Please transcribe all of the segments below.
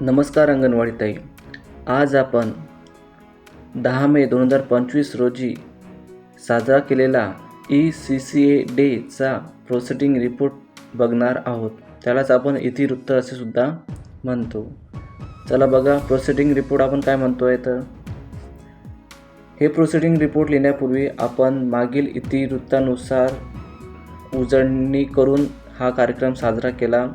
नमस्कार अंगणवाडी ताई. आज आपण दहा मे दोन हजार पंचवीस रोजी साजरा केलेला ई सी सी ए डेचा प्रोसेटिंग रिपोर्ट बघणार आहोत. त्यालाच आपण इतिवृत्त असे सुद्धा म्हणतो. चला बघा प्रोसेटिंग रिपोर्ट आपण काय म्हणतो आहे तर? हे प्रोसिडिंग रिपोर्ट लिहिण्यापूर्वी आपण मागील इतिवृत्तानुसार उजळणी करून हा कार्यक्रम साजरा केला.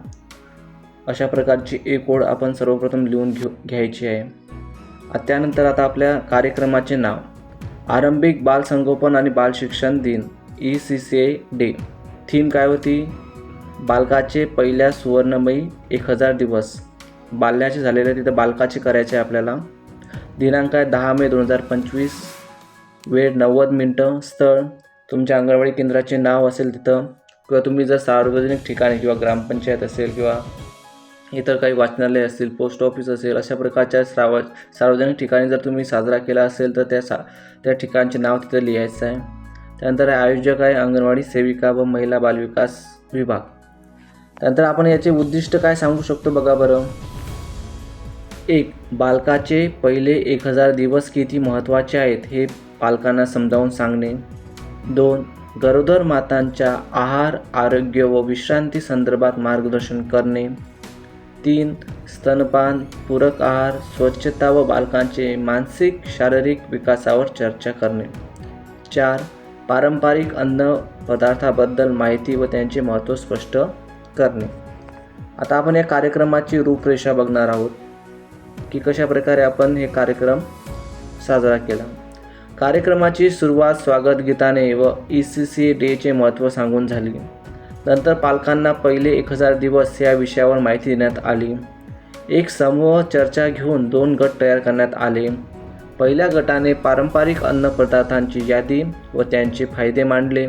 अशा प्रकारची एक ओळ आपण सर्वप्रथम लिहून घेऊ घ्यायची आहे. त्यानंतर आता आपल्या कार्यक्रमाचे नाव. आरंभिक बाल संगोपन आणि बाल शिक्षण दिन E C C E day. Theme काय होती? बालकाचे पहिल्या सुवर्णमयी एक हजार दिवस. बाल्याचे झालेले तिथं बालकाचे करायचे आहे आपल्याला. दिनांक आहे दहा मे दोन हजार पंचवीस. वेळ नव्वद मिनटं स्थळ. तुमच्या अंगणवाडी केंद्राचे नाव असेल तिथं. किंवा तुम्ही जर सार्वजनिक ठिकाणी किंवा ग्रामपंचायत असेल किंवा इतर काही वाचनालय असतील पोस्ट ऑफिस असेल अशा प्रकारच्या सार्व सार्वजनिक ठिकाणी जर तुम्ही साजरा केला असेल तर त्या सा त्या ठिकाणचे नाव तिथं लिहायचं आहे. त्यानंतर आयोजक आहे अंगणवाडी सेविका व महिला बालविकास विभाग. त्यानंतर आपण याचे उद्दिष्ट काय सांगू शकतो बघा बरं. एक बालकाचे पहिले एक हजार दिवस किती महत्त्वाचे आहेत हे पालकांना समजावून सांगणे. दोन गरोदर मातांच्या आहार आरोग्य व विश्रांती संदर्भात मार्गदर्शन करणे. तीन स्तनपान पूरक आहार स्वच्छता व बालकांचे मानसिक शारीरिक विकासावर चर्चा करणे. चार पारंपरिक अन्न पदार्थाबद्दल माहिती व त्यांचे महत्त्व स्पष्ट करणे. आता आपण या कार्यक्रमाची रूपरेषा बघणार आहोत की कशा प्रकारे आपण हे कार्यक्रम साजरा केला. कार्यक्रमाची सुरुवात स्वागत गीताने व ई सी सी डेचे महत्त्व सांगून झाली. नंतर पालकांना पहिले एक हजार दिवस या विषयावर माहिती देण्यात आली. एक समूह चर्चा घेऊन दोन गट तयार करण्यात आले. पहिल्या गटाने पारंपरिक अन्नपदार्थांची यादी व त्यांचे फायदे मांडले.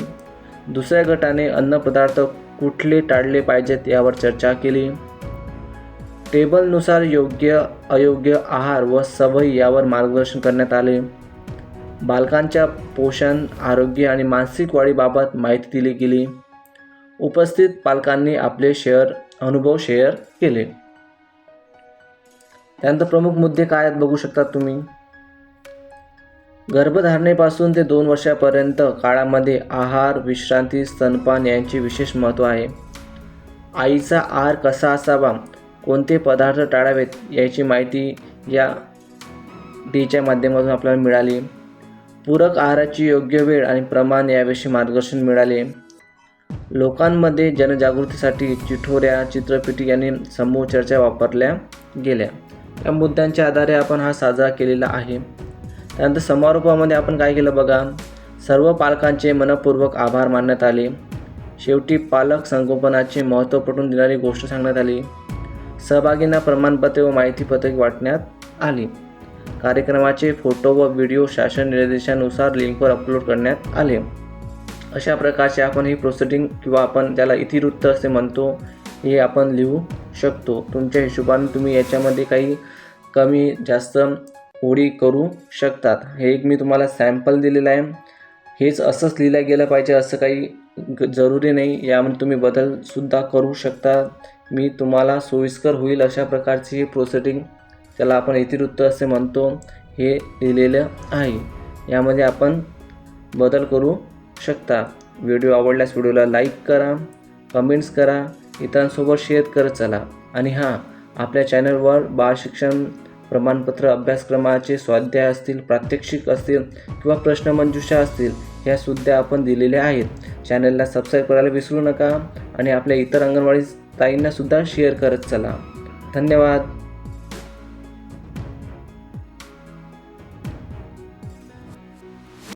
दुसऱ्या गटाने अन्नपदार्थ कुठले टाळले पाहिजेत यावर चर्चा केली. टेबलनुसार योग्य अयोग्य आहार व सवयी यावर मार्गदर्शन करण्यात आले. बालकांच्या पोषण आरोग्य आणि मानसिक वाढीबाबत माहिती दिली गेली. उपस्थित पालकांनी आपले शेअर अनुभव शेअर केले. त्यानंतर प्रमुख मुद्दे काय आहेत बघू शकता तुम्ही? गर्भधारणेपासून ते दोन वर्षापर्यंत काळामध्ये आहार विश्रांती स्तनपान यांचे विशेष महत्त्व आहे. आईचा आहार कसा असावा? कोणते पदार्थ टाळावेत? याची माहिती या डीच्या माध्यमातून आपल्याला मिळाली. पूरक आहाराची योग्य वेळ आणि प्रमाण याविषयी मार्गदर्शन मिळाले. लोकांमध्ये जनजागृतीसाठी चिठोऱ्या चित्रफिती यांनी समूह चर्चा वापरल्या गेल्या. या मुद्द्यांच्या आधारे आपण हा साजरा केलेला आहे. त्यानंतर समारोपामध्ये आपण काय केलं बघा? सर्व पालकांचे मनपूर्वक आभार मानण्यात आले. शेवटी पालक संगोपनाचे महत्त्व पटवून देणारी गोष्ट सांगण्यात आली. सहभागींना प्रमाणपत्रे व माहितीपत्रक वाटण्यात आली. कार्यक्रमाचे फोटो व व्हिडिओ शासन निर्देशानुसार लिंकवर अपलोड करण्यात आले. अशा प्रकारचे आपण ही प्रोसिडिंग किंवा आपण ज्याला इतिवृत्त असे म्हणतो हे आपण लिहू शकतो. तुमच्या हिशोबाने तुम्ही याच्यामध्ये काही कमी जास्त ओळी करू शकतात. हे एक मी तुम्हाला सॅम्पल दिलेलं आहे. हेच असंच लिहिलं गेलं पाहिजे असं काही जरुरी नाही. यामध्ये तुम्ही बदलसुद्धा करू शकता. मी तुम्हाला सोयीस्कर होईल अशा प्रकारची ही प्रोसिडिंग त्याला आपण इतिवृत्त असे म्हणतो. हे लिहिलेलं आहे. यामध्ये आपण बदल करू शकता. व्हिडिओ आवडल्यास व्हिडिओला लाईक करा कमेंट्स करा इतरांसोबत शेअर करत चला. आणि हां आपल्या चॅनलवर बाळ शिक्षण प्रमाणपत्र अभ्यासक्रमाचे स्वाध्याय असतील प्रात्यक्षिक असतील किंवा प्रश्नमंजुषा असतील ह्या सुद्धा आपण दिलेल्या आहेत. चॅनलला सबस्क्राईब करायला विसरू नका आणि आपल्या इतर अंगणवाडी ताईंनासुद्धा शेअर करत चला. धन्यवाद.